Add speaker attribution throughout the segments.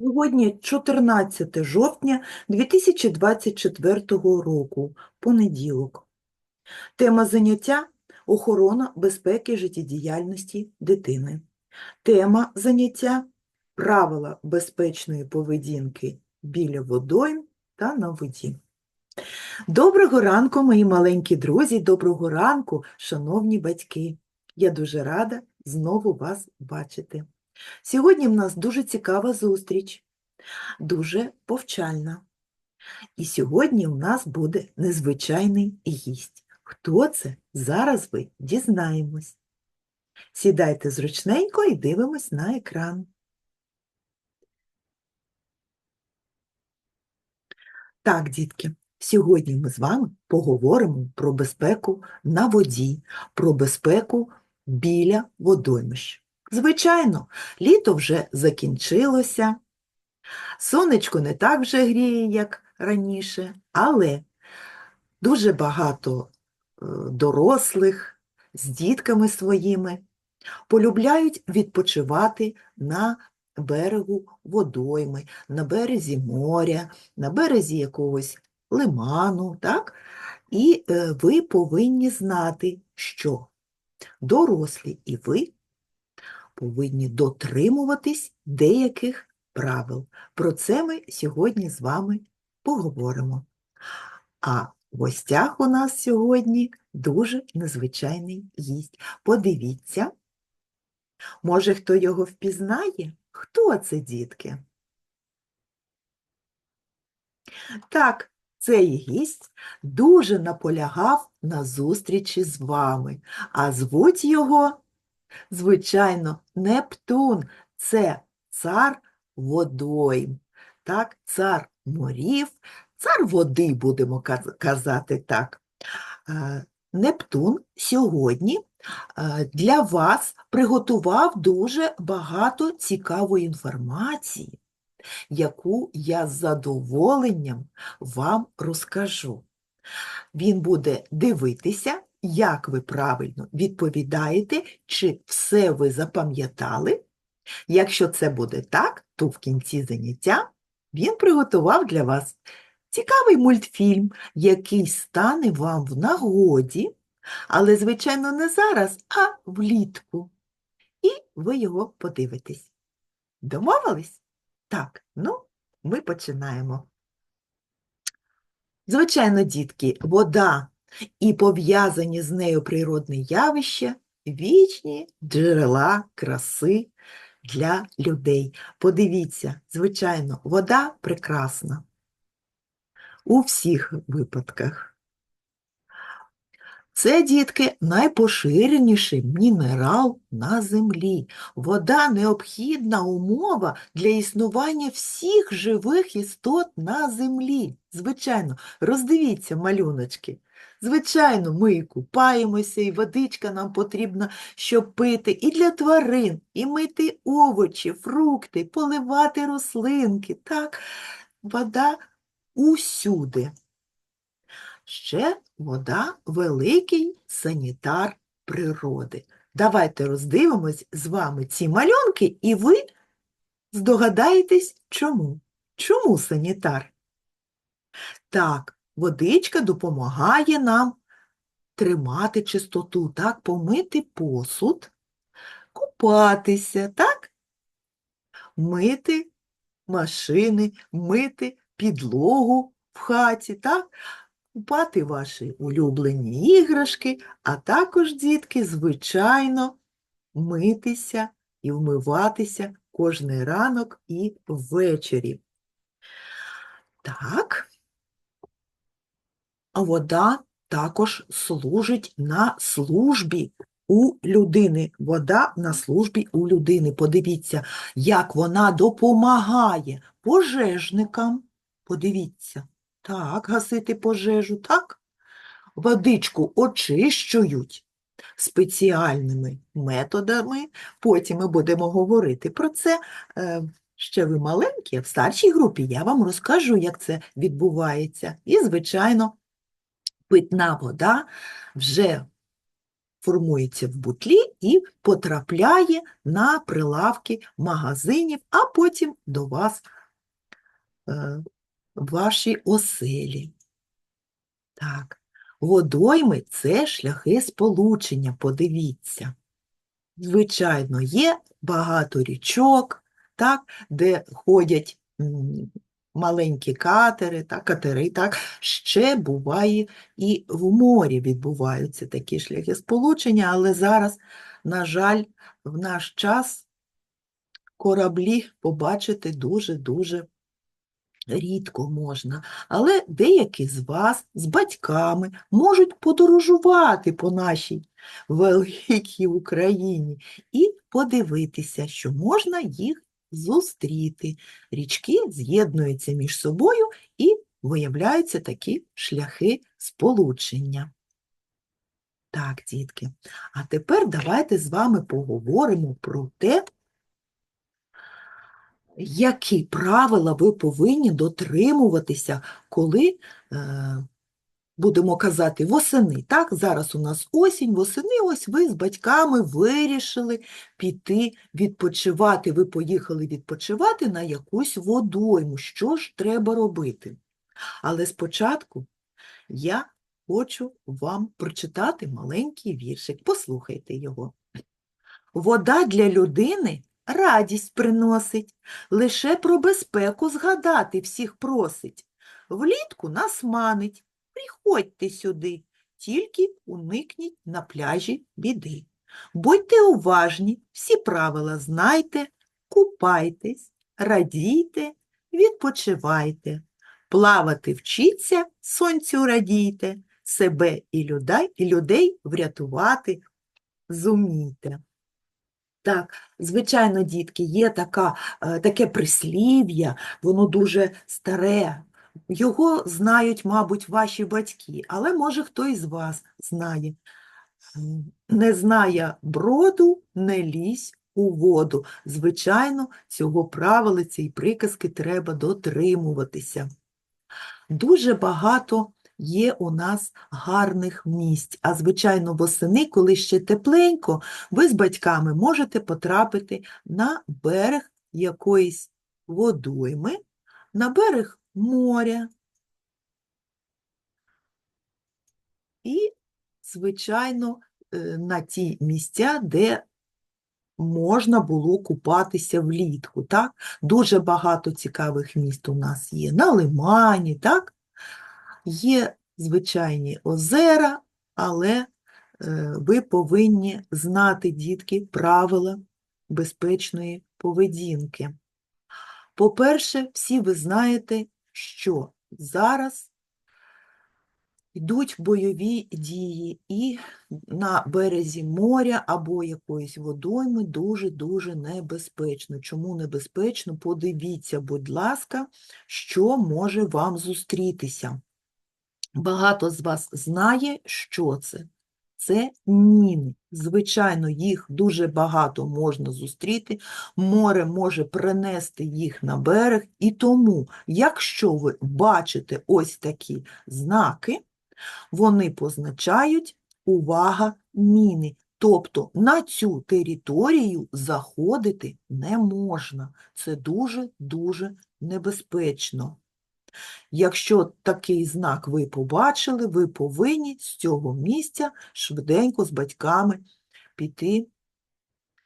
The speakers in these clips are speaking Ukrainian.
Speaker 1: Сьогодні 14 жовтня 2024 року, понеділок. Тема заняття – охорона безпеки життєдіяльності дитини. Тема заняття – правила безпечної поведінки біля водойм та на воді. Доброго ранку, мої маленькі друзі, доброго ранку, шановні батьки. Я дуже рада знову вас бачити. Сьогодні в нас дуже цікава зустріч, дуже повчальна. І сьогодні у нас буде незвичайний гість. Хто це? Зараз ви дізнаємось. Сідайте зручненько і дивимось на екран. Так, дітки, сьогодні ми з вами поговоримо про безпеку на воді, про безпеку біля водоймищ. Звичайно, літо вже закінчилося, сонечко не так вже гріє, як раніше, але дуже багато е, дорослих з дітками своїми полюбляють відпочивати на берегу водойми, на березі моря, на березі якогось лиману, так? І е, ви повинні знати, що дорослі і ви повинні дотримуватись деяких правил. Про це ми сьогодні з вами поговоримо. А в гостях у нас сьогодні дуже незвичайний гість. Подивіться, може, хто його впізнає? Хто це, дітки? Так, цей гість дуже наполягав на зустрічі з вами, а звуть його Звичайно, Нептун це цар водойм, так, цар морів, цар води, будемо казати так. Е, Нептун сьогодні е, для вас приготував дуже багато цікавої інформації, яку я з задоволенням вам розкажу. Він буде дивитися, як ви правильно відповідаєте, чи все ви запам'ятали. Якщо це буде так, то в кінці заняття він приготував для вас цікавий мультфільм, який стане вам в нагоді, але, звичайно, не зараз, а влітку. І ви його подивитесь. Домовились? Так, ну, ми починаємо. Звичайно, дітки, вода і пов'язані з нею природні явища вічні джерела краси для людей. Подивіться, звичайно, вода прекрасна у всіх випадках. Це, дітки, найпоширеніший мінерал на землі. Вода необхідна умова для існування всіх живих істот на землі. Звичайно, роздивіться, малюночки. Звичайно, ми і купаємося, і водичка нам потрібна, щоб пити, і для тварин, і мити овочі, фрукти, поливати рослинки. Так, вода усюди. Ще вода великий санітар природи. Давайте роздивимось з вами ці малюнки, і ви здогадаєтесь, чому. Чому санітар? Так, водичка допомагає нам тримати чистоту, так, помити посуд, купатися, так? Мити машини, мити підлогу в хаті, так? Купати ваші улюблені іграшки, а також, дітки, звичайно, митися і вмиватися кожний ранок і ввечері. Так, вода також служить на службі у людини. Вода на службі у людини. Подивіться, як вона допомагає пожежникам. Подивіться. Так, гасити пожежу, так? Водичку очищують спеціальними методами. Потім ми будемо говорити про це. Е, Ще ви маленькі, в старшій групі я вам розкажу, як це відбувається. І, звичайно, питна вода вже формується в бутлі і потрапляє на прилавки магазинів, а потім до вас е, ваші оселі. Так, водойми – це шляхи сполучення, подивіться. Звичайно, є багато річок, так, де ходять маленькі катери, так, катери, так, ще буває і в морі відбуваються такі шляхи сполучення, але зараз, на жаль, в наш час кораблі побачити дуже-дуже рідко можна. Але деякі з вас з батьками можуть подорожувати по нашій великій Україні і подивитися, що можна їх зустріти. Річки з'єднуються між собою і виявляються такі шляхи сполучення. Так, дітки, а тепер давайте з вами поговоримо про те, які правила ви повинні дотримуватися, коли е, будемо казати восени. Так, зараз у нас осінь, восени, ось ви з батьками вирішили піти відпочивати. Ви поїхали відпочивати на якусь водойму. Що ж треба робити? Але спочатку я хочу вам прочитати маленький віршик. Послухайте його. Вода для людини радість приносить, лише про безпеку згадати всіх просить. Влітку нас манить, приходьте сюди, тільки уникніть на пляжі біди. Будьте уважні, всі правила знайте, купайтесь, радійте, відпочивайте. Плавати вчіться, сонцю радійте, себе і людей, і людей врятувати зумійте. Так, звичайно, дітки, є така, е, таке прислів'я, воно дуже старе. Його знають, мабуть, ваші батьки, але може хто із вас знає. Не знає броду, не лізь у воду. Звичайно, цього правила, цієї приказки треба дотримуватися. Дуже багато є у нас гарних місць, а звичайно, восени, коли ще тепленько, ви з батьками можете потрапити на берег якоїсь водойми, на берег моря. І, звичайно, е, на ті місця, де можна було купатися влітку. Так? Дуже багато цікавих міст у нас є. На Лимані, так? Є звичайні озера, але е, ви повинні знати, дітки, правила безпечної поведінки. По-перше, всі ви знаєте, що зараз йдуть бойові дії, і на березі моря або якоїсь водойми дуже-дуже небезпечно. Чому небезпечно? Подивіться, будь ласка, що може вам зустрітися. Багато з вас знає, що це. Це міни. Звичайно, їх дуже багато можна зустріти, море може принести їх на берег, і тому, якщо ви бачите ось такі знаки, вони позначають увага міни. Тобто на цю територію заходити не можна. Це дуже-дуже небезпечно. Якщо такий знак ви побачили, ви повинні з цього місця швиденько з батьками піти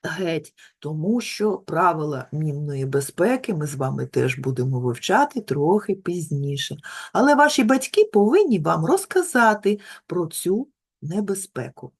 Speaker 1: геть, тому що правила мінної безпеки ми з вами теж будемо вивчати трохи пізніше. Але ваші батьки повинні вам розказати про цю небезпеку.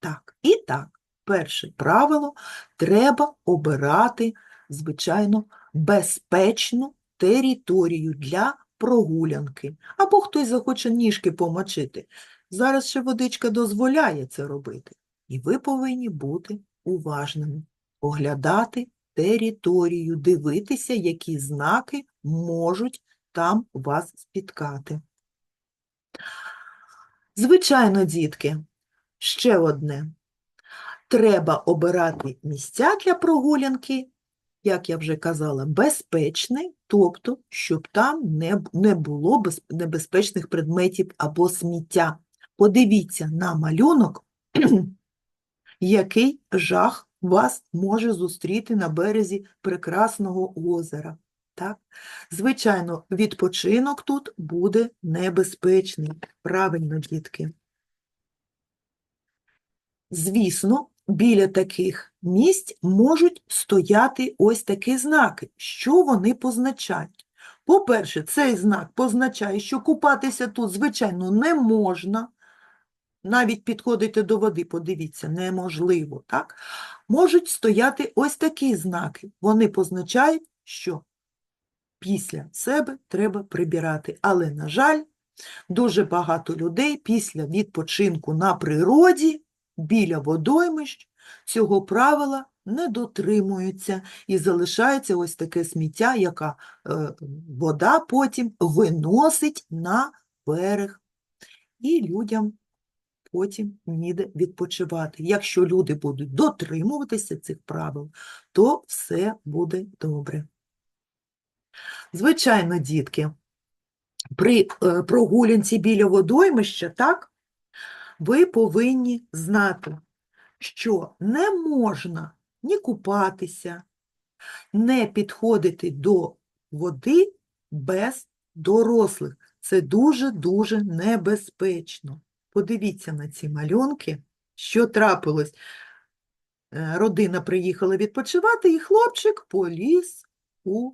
Speaker 1: Так, і так, перше правило треба обирати, звичайно, безпечну територію для прогулянки. Або хтось захоче ніжки помочити. Зараз ще водичка дозволяє це робити. І ви повинні бути уважними, оглядати територію, дивитися, які знаки можуть там вас спіткати. Звичайно, дітки, ще одне. Треба обирати місця для прогулянки, як я вже казала, безпечне, тобто, щоб там не, не було без- небезпечних предметів або сміття. Подивіться на малюнок Який жах вас може зустріти на березі прекрасного озера? Так? Звичайно, відпочинок тут буде небезпечний. Правильно, дітки. Звісно, біля таких місць можуть стояти ось такі знаки. Що вони позначають? По-перше, цей знак позначає, що купатися тут, звичайно, не можна. Навіть підходити до води, подивіться, неможливо, так? Можуть стояти ось такі знаки. Вони позначають, що після себе треба прибирати. Але, на жаль, дуже багато людей після відпочинку на природі біля водоймищ цього правила не дотримуються і залишається ось таке сміття, яка е, вода потім виносить на берег. І людям потім ніде відпочивати. Якщо люди будуть дотримуватися цих правил, то все буде добре. Звичайно, дітки, при е, прогулянці біля водоймища, так, ви повинні знати, що не можна ні купатися, не підходити до води без дорослих. Це дуже-дуже небезпечно. Подивіться на ці малюнки, що трапилось. Е, Родина приїхала відпочивати, і хлопчик поліз у,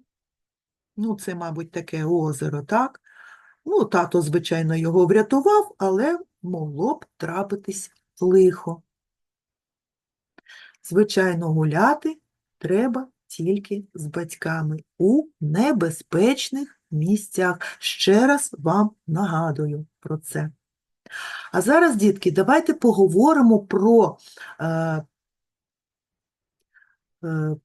Speaker 1: ну, це, мабуть, таке озеро, так? Ну, тато, звичайно, його врятував, але могло б трапитись лихо. Звичайно, гуляти треба тільки з батьками у небезпечних місцях. Ще раз вам нагадую про це. А зараз, дітки, давайте поговоримо про, е,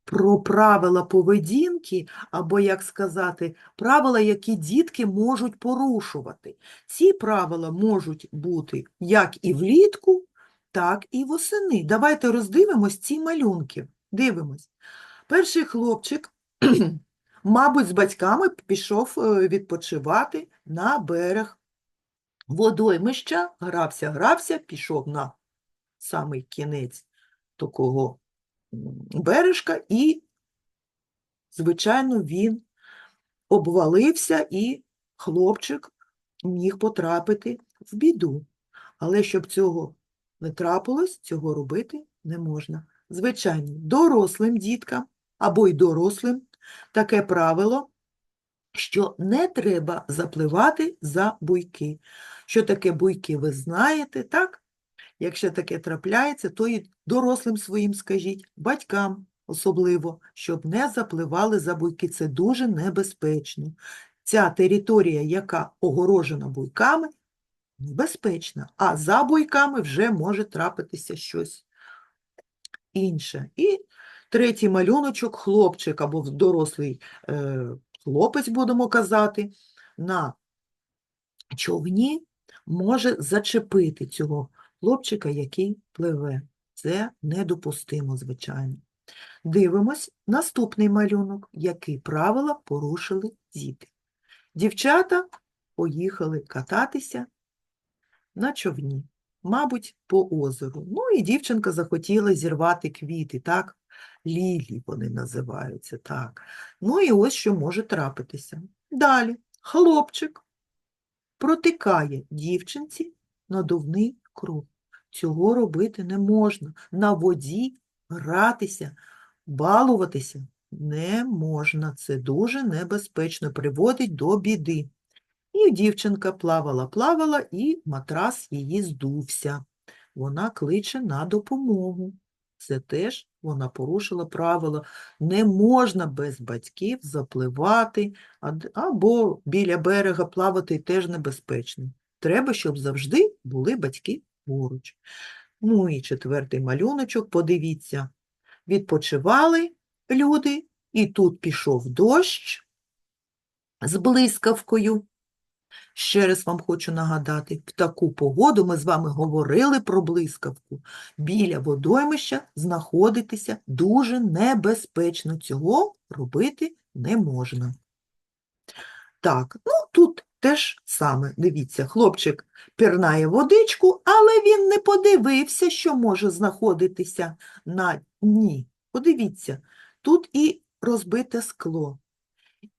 Speaker 1: про правила поведінки, або, як сказати, правила, які дітки можуть порушувати. Ці правила можуть бути як і влітку, так і восени. Давайте роздивимось ці малюнки. Дивимось. Перший хлопчик, мабуть, з батьками пішов е, відпочивати на берег водоймища, грався, грався, пішов на самий кінець такого бережка і, звичайно, він обвалився і хлопчик міг потрапити в біду. Але щоб цього не трапилось, цього робити не можна. Звичайно, дорослим діткам або й дорослим таке правило, що не треба запливати за буйки. Що таке буйки, ви знаєте, так? Якщо таке трапляється, то і дорослим своїм скажіть, батькам особливо, щоб не запливали за буйки. Це дуже небезпечно. Ця територія, яка огорожена буйками, небезпечна, а за буйками вже може трапитися щось інше. І третій малюночок, хлопчик або дорослий е, хлопець, будемо казати, на човні може зачепити цього хлопчика, який пливе. Це недопустимо, звичайно. Дивимось наступний малюнок, які правила порушили діти. Дівчата поїхали кататися на човні, мабуть, по озеру. Ну і дівчинка захотіла зірвати квіти, так? Лілі вони називаються, так. Ну і ось що може трапитися. Далі хлопчик протикає дівчинці надувний круг. Цього робити не можна. На воді гратися, балуватися не можна. Це дуже небезпечно, приводить до біди. І дівчинка плавала, плавала, і матрас її здувся. Вона кличе на допомогу. Це теж вона порушила правило. Не можна без батьків запливати або біля берега плавати теж небезпечно. Треба, щоб завжди були батьки поруч. Ну і четвертий малюночок, подивіться. Відпочивали люди, і тут пішов дощ з блискавкою. Ще раз вам хочу нагадати, в таку погоду ми з вами говорили про блискавку. Біля водоймища знаходитися дуже небезпечно. Цього робити не можна. Так, ну тут те ж саме. Дивіться, хлопчик пірнає водичку, але він не подивився, що може знаходитися на дні. Подивіться, тут і розбите скло,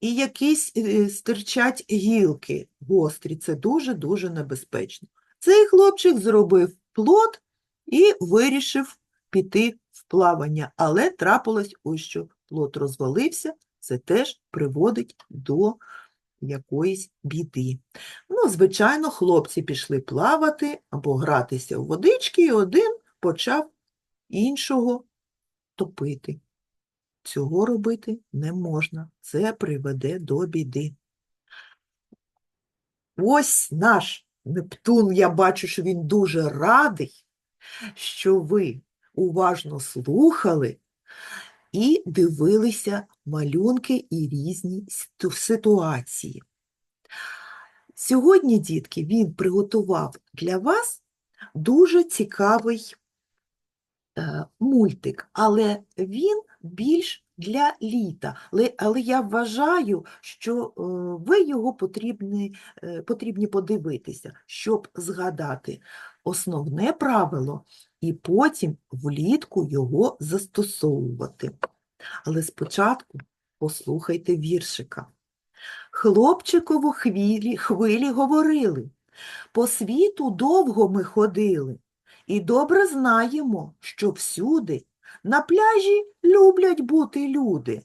Speaker 1: і якісь е, стирчать гілки гострі. Це дуже-дуже небезпечно. Цей хлопчик зробив плот і вирішив піти в плавання, але трапилось ось що плот розвалився, це теж приводить до якоїсь біди. Ну, звичайно, хлопці пішли плавати або гратися в водички, і один почав іншого топити. Цього робити не можна, це приведе до біди. Ось наш Нептун, я бачу, що він дуже радий, що ви уважно слухали і дивилися малюнки і різні ситуації. Сьогодні, дітки, він приготував для вас дуже цікавий е, мультик, але він більш для літа. Але, але я вважаю, що е, ви його потрібні, е, потрібні подивитися, щоб згадати основне правило і потім влітку його застосовувати. Але спочатку послухайте віршика. Хлопчикову хвилі, хвилі говорили, по світу довго ми ходили, і добре знаємо, що всюди на пляжі люблять бути люди.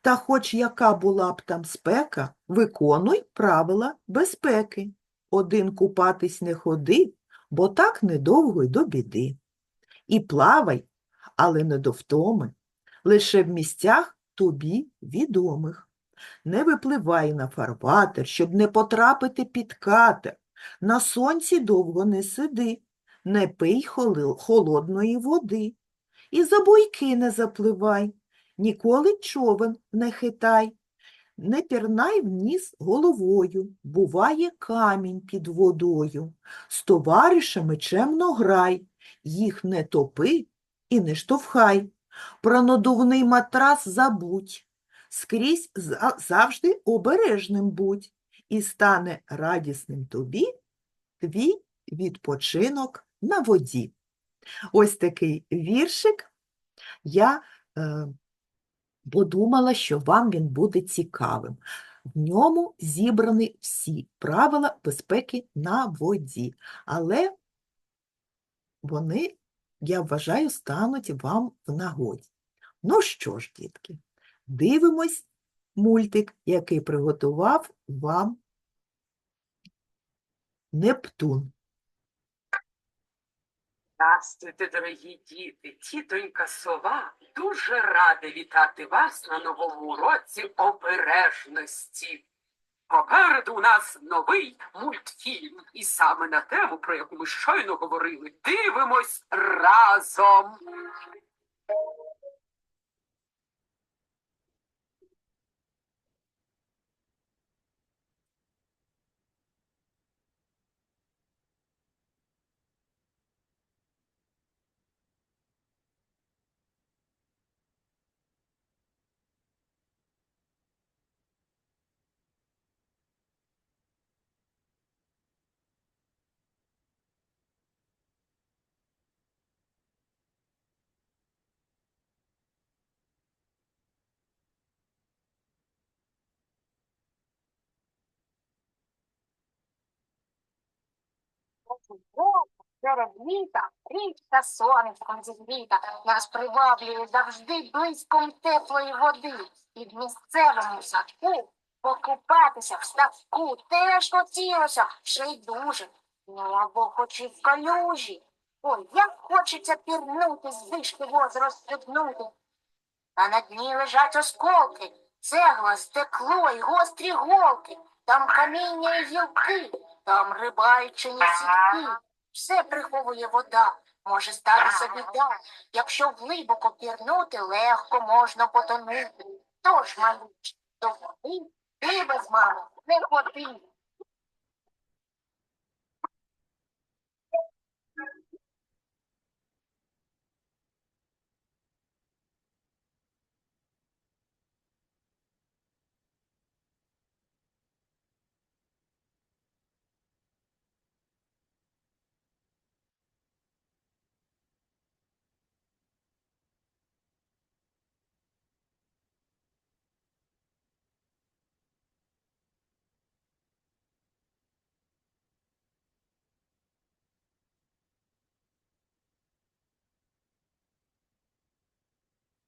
Speaker 1: Та хоч яка була б там спека, виконуй правила безпеки. Один купатись не ходи, бо так недовго й до біди. І плавай, але не до втоми, лише в місцях тобі відомих. Не випливай на фарватер, щоб не потрапити під катер. На сонці довго не сиди, не пий холодної води. І за буйки не запливай, ніколи човен не хитай. Не пірнай вниз головою, буває камінь під водою. З товаришами чемно грай, їх не топи і не штовхай. Про надувний матрас забудь, скрізь за- завжди обережним будь, і стане радісним тобі твій відпочинок на воді. Ось такий віршик. Я е, подумала, що вам він буде цікавим. В ньому зібрані всі правила безпеки на воді, але вони, я вважаю, стануть вам в нагоді. Ну що ж, дітки, дивимось мультик, який приготував вам Нептун.
Speaker 2: Здравствуйте, дорогі діти! Тітонька сова дуже рада вітати вас на новому уроці обережності. Попереду у нас новий мультфільм, і саме на тему, про яку ми щойно говорили, дивимось разом.
Speaker 3: Літа, річка сонечком зігріта, нас приваблює завжди близьком теплої води. І в місцевому садку покупатися в ставку теж хотілося, ще й дуже. Ну або хоч і в калюжі. Ой, як хочеться пірнути, з вишки воз розстрибнути. А на дні лежать осколки, цегла, стекло і гострі голки, там каміння і гілки, там рибальчині сітки. Все приховує вода, може статися біда. Якщо глибоко пірнути, легко можна потонути. Тож, малюч, до води ти без мами не ходи.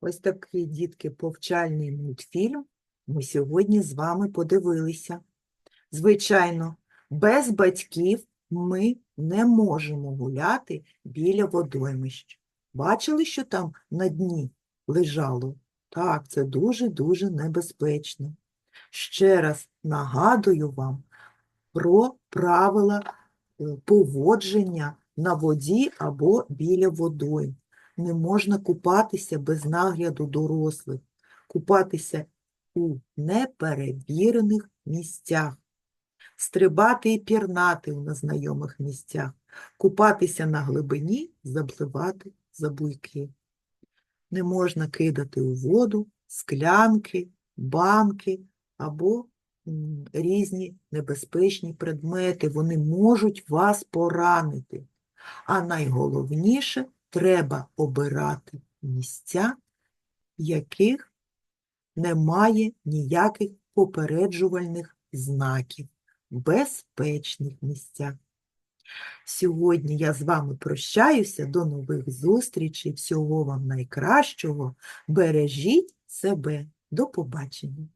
Speaker 1: Ось такий, дітки, повчальний мультфільм ми сьогодні з вами подивилися. Звичайно, без батьків ми не можемо гуляти біля водоймищ. Бачили, що там на дні лежало? Так, це дуже-дуже небезпечно. Ще раз нагадую вам про правила е, поводження на воді або біля водойм. Не можна купатися без нагляду дорослих, купатися у неперевірених місцях, стрибати і пірнати у незнайомих місцях, купатися на глибині, запливати за буйки. Не можна кидати у воду склянки, банки або різні небезпечні предмети. Вони можуть вас поранити. А найголовніше треба обирати місця, в яких немає ніяких попереджувальних знаків, безпечних місцях. Сьогодні я з вами прощаюся. До нових зустрічей. Всього вам найкращого. Бережіть себе. До побачення.